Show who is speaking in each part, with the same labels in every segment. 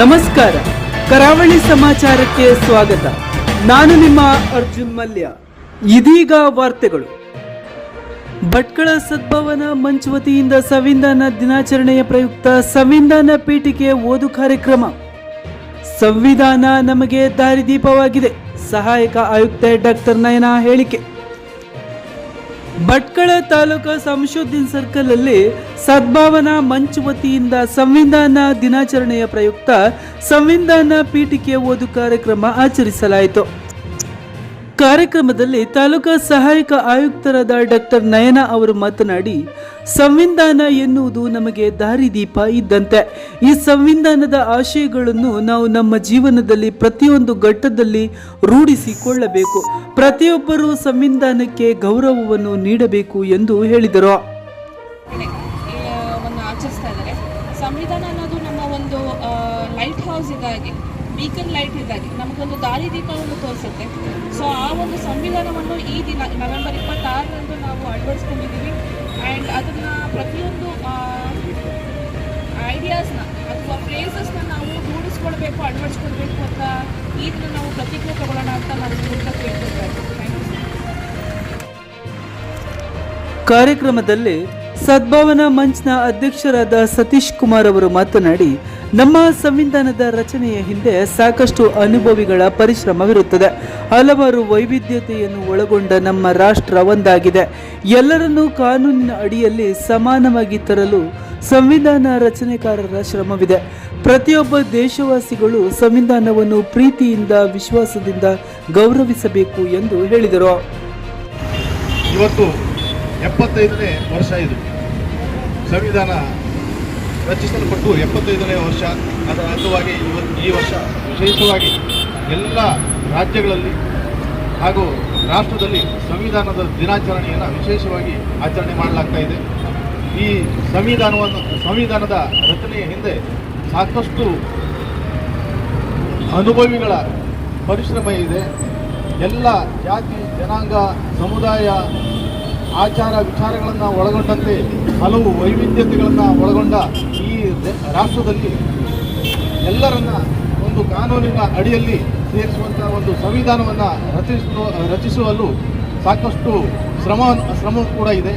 Speaker 1: ನಮಸ್ಕಾರ. ಕರಾವಳಿ ಸಮಾಚಾರಕ್ಕೆ ಸ್ವಾಗತ. ನಾನು ನಿಮ್ಮ ಅರ್ಜುನ್ ಮಲ್ಯ. ಇದೀಗ ವಾರ್ತೆಗಳು. ಭಟ್ಕಳ ಸದ್ಭವನ ಮಂಚ್ ವತಿಯಿಂದ ಸಂವಿಧಾನ ದಿನಾಚರಣೆಯ ಪ್ರಯುಕ್ತ ಸಂವಿಧಾನ ಪೀಠಿಕೆ ಓದು ಕಾರ್ಯಕ್ರಮ. ಸಂವಿಧಾನ ನಮಗೆ ದಾರಿದೀಪವಾಗಿದೆ. ಸಹಾಯಕ ಆಯುಕ್ತ ಡಾಕ್ಟರ್ ನಯನ ಹೇಳಿಕೆ. ಭಟ್ಕಳ ತಾಲೂಕು ಸಂಶೋಧನ್ ಸರ್ಕಲ್ ಅಲ್ಲಿ ಸದ್ಭಾವನಾ ಮಂಚ್ ವತಿಯಿಂದ ಸಂವಿಧಾನ ದಿನಾಚರಣೆಯ ಪ್ರಯುಕ್ತ ಸಂವಿಧಾನ ಪೀಠಿಕೆ ಓದು ಕಾರ್ಯಕ್ರಮ ಆಚರಿಸಲಾಯಿತು. ಕಾರ್ಯಕ್ರಮದಲ್ಲಿ ತಾಲೂಕಾ ಸಹಾಯಕ ಆಯುಕ್ತರಾದ ಡಾಕ್ಟರ್ ನಯನ ಅವರು ಮಾತನಾಡಿ, ಸಂವಿಧಾನ ಎನ್ನುವುದು ನಮಗೆ ದಾರಿದೀಪ ಇದ್ದಂತೆ, ಈ ಸಂವಿಧಾನದ ಆಶಯಗಳನ್ನು ನಾವು ನಮ್ಮ ಜೀವನದಲ್ಲಿ ಪ್ರತಿಯೊಂದು ಘಟ್ಟದಲ್ಲಿ ರೂಢಿಸಿಕೊಳ್ಳಬೇಕು. ಪ್ರತಿಯೊಬ್ಬರೂ ಸಂವಿಧಾನಕ್ಕೆ ಗೌರವವನ್ನು ನೀಡಬೇಕು ಎಂದು ಹೇಳಿದರು.
Speaker 2: ಸಂವಿಧಾನ ಅನ್ನೋದು ನಮ್ಮ ಒಂದು ಲೈಟ್ ಹೌಸ್ ಇದಾಗಿ ಬೀಕನ್ ಲೈಟ್ ಇದಾಗಿ ನಮಗೊಂದು ದಾರಿದೀಪವನ್ನು ತೋರಿಸುತ್ತೆ. ಸೊ ಆ ಒಂದು ಸಂವಿಧಾನವನ್ನು ಈ ದಿನ, ನವೆಂಬರ್ ಇಪ್ಪತ್ತಾರರಂದು ನಾವು ಅಳವಡಿಸ್ಕೊಂಡಿದ್ದೀವಿ. ಆ್ಯಂಡ್ ಅದನ್ನು ಪ್ರತಿಯೊಂದು ಐಡಿಯಾಸ್ನ ಅಥವಾ ಪ್ಲೇಸಸ್ನ ನಾವು ರೂಢಿಸ್ಕೊಳ್ಬೇಕು, ಅಳವಡಿಸ್ಕೊಳ್ಬೇಕು ಅಂತ ಈ ದಿನ ನಾವು ಪ್ರತಿಜ್ಞೆ ತಗೊಳ್ಳೋಣ ಅಂತ ನಾನು
Speaker 1: ಕಾರ್ಯಕ್ರಮದಲ್ಲಿ ಸದ್ಭಾವನಾ ಮಂಚ್ನ ಅಧ್ಯಕ್ಷರಾದ ಸತೀಶ್ ಕುಮಾರ್ ಅವರು ಮಾತನಾಡಿ ನಮ್ಮ ಸಂವಿಧಾನದ ರಚನೆಯ ಹಿಂದೆ ಸಾಕಷ್ಟು ಅನುಭವಿಗಳ ಪರಿಶ್ರಮವಿರುತ್ತದೆ. ಹಲವಾರು ವೈವಿಧ್ಯತೆಯನ್ನು ಒಳಗೊಂಡ ನಮ್ಮ ರಾಷ್ಟ್ರ ಒಂದಾಗಿದೆ. ಎಲ್ಲರನ್ನೂ ಕಾನೂನಿನ ಅಡಿಯಲ್ಲಿ ಸಮಾನವಾಗಿ ತರಲು ಸಂವಿಧಾನ ರಚನೆಕಾರರ ಶ್ರಮವಿದೆ. ಪ್ರತಿಯೊಬ್ಬ ದೇಶವಾಸಿಗಳು ಸಂವಿಧಾನವನ್ನು ಪ್ರೀತಿಯಿಂದ, ವಿಶ್ವಾಸದಿಂದ ಗೌರವಿಸಬೇಕು ಎಂದು ಹೇಳಿದರು.
Speaker 3: ಇವತ್ತು ಎಪ್ಪತ್ತೈದನೇ ವರ್ಷ ಇದು. ಸಂವಿಧಾನ ರಚಿಸಲ್ಪಟ್ಟು ಎಪ್ಪತ್ತೈದನೇ ವರ್ಷ ಅದರ ಅಂಗವಾಗಿ ಇವತ್ತು ಈ ವರ್ಷ ವಿಶೇಷವಾಗಿ ಎಲ್ಲ ರಾಜ್ಯಗಳಲ್ಲಿ ಹಾಗೂ ರಾಷ್ಟ್ರದಲ್ಲಿ ಸಂವಿಧಾನದ ದಿನಾಚರಣೆಯನ್ನು ವಿಶೇಷವಾಗಿ ಆಚರಣೆ ಮಾಡಲಾಗ್ತಾ ಇದೆ. ಈ ಸಂವಿಧಾನವನ್ನು, ಸಂವಿಧಾನದ ರಚನೆಯ ಹಿಂದೆ ಸಾಕಷ್ಟು ಅನುಭವಿಗಳ ಪರಿಶ್ರಮ ಇದೆ. ಎಲ್ಲ ಜಾತಿ, ಜನಾಂಗ, ಸಮುದಾಯ ಆಚಾರ ವಿಚಾರಗಳನ್ನು ಒಳಗೊಂಡಂತೆ, ಹಲವು ವೈವಿಧ್ಯತೆಗಳನ್ನು ಒಳಗೊಂಡ ಈ ರಾಷ್ಟ್ರದಲ್ಲಿ ಎಲ್ಲರನ್ನ ಒಂದು ಕಾನೂನಿನ ಅಡಿಯಲ್ಲಿ ಸೇರಿಸುವಂಥ ಒಂದು ಸಂವಿಧಾನವನ್ನು ರಚಿಸುವ, ರಚಿಸುವಲ್ಲೂ ಸಾಕಷ್ಟು ಶ್ರಮ ಶ್ರಮ ಕೂಡ ಇದೆ.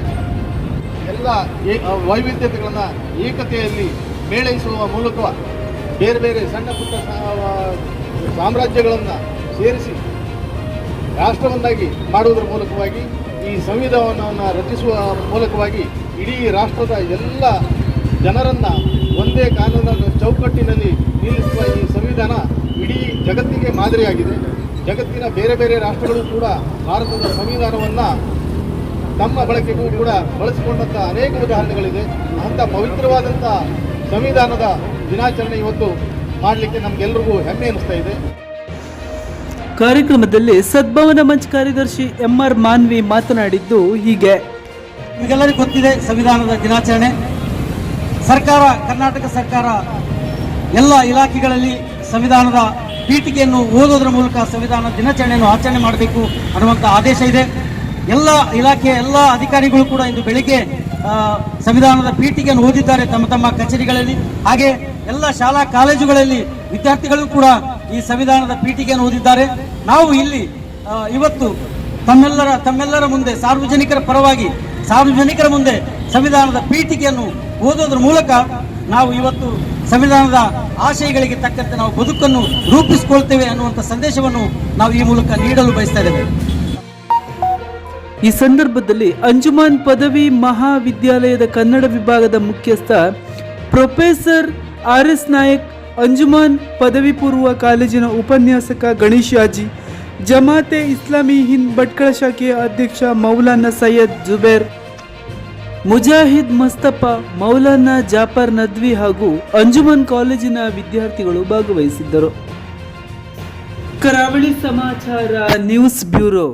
Speaker 3: ಎಲ್ಲ ವೈವಿಧ್ಯತೆಗಳನ್ನು ಏಕತೆಯಲ್ಲಿ ಮೇಳೈಸುವ ಮೂಲಕ ಬೇರೆ ಬೇರೆ ಸಣ್ಣ ಪುಟ್ಟ ಸಾಮ್ರಾಜ್ಯಗಳನ್ನು ಸೇರಿಸಿ ರಾಷ್ಟ್ರವನ್ನಾಗಿ ಮಾಡುವುದರ ಮೂಲಕವಾಗಿ ಈ ಸಂವಿಧಾನವನ್ನು ರಚಿಸುವ ಮೂಲಕವಾಗಿ ಇಡೀ ರಾಷ್ಟ್ರದ ಎಲ್ಲ ಜನರನ್ನು ಒಂದೇ ಕಾನೂನನ್ನು ಚೌಕಟ್ಟಿನಲ್ಲಿ ನಿಲ್ಲಿಸುವ ಈ ಸಂವಿಧಾನ ಇಡೀ ಜಗತ್ತಿಗೆ ಮಾದರಿಯಾಗಿದೆ. ಜಗತ್ತಿನ ಬೇರೆ ಬೇರೆ ರಾಷ್ಟ್ರಗಳು ಕೂಡ ಭಾರತದ ಸಂವಿಧಾನವನ್ನು ತಮ್ಮ ಬಳಕೆಗೂ ಕೂಡ ಬಳಸಿಕೊಂಡಂಥ ಅನೇಕ ಉದಾಹರಣೆಗಳಿದೆ. ಅಂಥ ಪವಿತ್ರವಾದಂಥ ಸಂವಿಧಾನದ ದಿನಾಚರಣೆ ಇವತ್ತು ಮಾಡಲಿಕ್ಕೆ ನಮಗೆಲ್ಲರಿಗೂ ಹೆಮ್ಮೆ ಅನಿಸ್ತಾ ಇದೆ.
Speaker 1: ಕಾರ್ಯಕ್ರಮದಲ್ಲಿ ಸದ್ಭವನ ಮಂಚ್ ಕಾರ್ಯದರ್ಶಿ ಎಂ ಆರ್ ಮಾನ್ವಿ ಮಾತನಾಡಿದ್ದು ಹೀಗೆ.
Speaker 4: ನಿಮಗೆಲ್ಲರಿಗೂ ಗೊತ್ತಿದೆ ಸಂವಿಧಾನದ ದಿನಾಚರಣೆ. ಸರ್ಕಾರ, ಕರ್ನಾಟಕ ಸರ್ಕಾರ ಎಲ್ಲ ಇಲಾಖೆಗಳಲ್ಲಿ ಸಂವಿಧಾನದ ಪೀಠಿಕೆಯನ್ನು ಓದೋದ್ರ ಮೂಲಕ ಸಂವಿಧಾನ ದಿನಾಚರಣೆಯನ್ನು ಆಚರಣೆ ಮಾಡಬೇಕು ಅನ್ನುವಂಥ ಆದೇಶ ಇದೆ. ಎಲ್ಲ ಇಲಾಖೆಯ ಎಲ್ಲ ಅಧಿಕಾರಿಗಳು ಕೂಡ ಇಂದು ಬೆಳಿಗ್ಗೆ ಸಂವಿಧಾನದ ಪೀಠಿಕೆಯನ್ನು ಓದಿದ್ದಾರೆ ತಮ್ಮ ತಮ್ಮ ಕಚೇರಿಗಳಲ್ಲಿ. ಹಾಗೆ ಎಲ್ಲ ಶಾಲಾ, ಕಾಲೇಜುಗಳಲ್ಲಿ ವಿದ್ಯಾರ್ಥಿಗಳು ಕೂಡ ಈ ಸಂವಿಧಾನದ ಪೀಠಿಕೆಯನ್ನು ಓದಿದ್ದಾರೆ. ನಾವು ಇಲ್ಲಿ ಇವತ್ತು ತಮ್ಮೆಲ್ಲರ ತಮ್ಮೆಲ್ಲರ ಮುಂದೆ, ಸಾರ್ವಜನಿಕರ ಪರವಾಗಿ, ಸಾರ್ವಜನಿಕರ ಮುಂದೆ ಸಂವಿಧಾನದ ಪೀಠಿಕೆಯನ್ನು ಓದೋದ್ರ ಮೂಲಕ ನಾವು ಇವತ್ತು ಸಂವಿಧಾನದ ಆಶಯಗಳಿಗೆ ತಕ್ಕಂತೆ ನಾವು ಬದುಕನ್ನು ರೂಪಿಸಿಕೊಳ್ತೇವೆ ಅನ್ನುವಂಥ ಸಂದೇಶವನ್ನು ನಾವು ಈ ಮೂಲಕ ನೀಡಲು ಬಯಸ್ತಾ ಇದ್ದೇವೆ.
Speaker 1: ಈ ಸಂದರ್ಭದಲ್ಲಿ ಅಂಜುಮಾನ್ ಪದವಿ ಮಹಾವಿದ್ಯಾಲಯದ ಕನ್ನಡ ವಿಭಾಗದ ಮುಖ್ಯಸ್ಥ professor R S Nayak Anjuman ಪದವಿ ಪೂರ್ವ ಕಾಲೇಜಿನ ಉಪನ್ಯಾಸಕ ಗಣೇಶ್ ಯಾಜಿ, ಜಮಾತೆ ಇಸ್ಲಾಮಿ ಹಿಂದ್ ಭಟ್ಕಳ ಶಾಖೆಯ ಅಧ್ಯಕ್ಷ ಮೌಲಾನಾ ಸೈಯದ್ ಜುಬೇರ್, ಮುಜಾಹಿದ್ ಮಸ್ತಫಾ, ಮೌಲಾನಾ ಜಾಫರ್ ನದ್ವಿ ಹಾಗೂ ಅಂಜುಮನ್ ಕಾಲೇಜಿನ ವಿದ್ಯಾರ್ಥಿಗಳು ಭಾಗವಹಿಸಿದ್ದರು. ಕರಾವಳಿ ಸಮಾಚಾರ ನ್ಯೂಸ್ ಬ್ಯೂರೋ.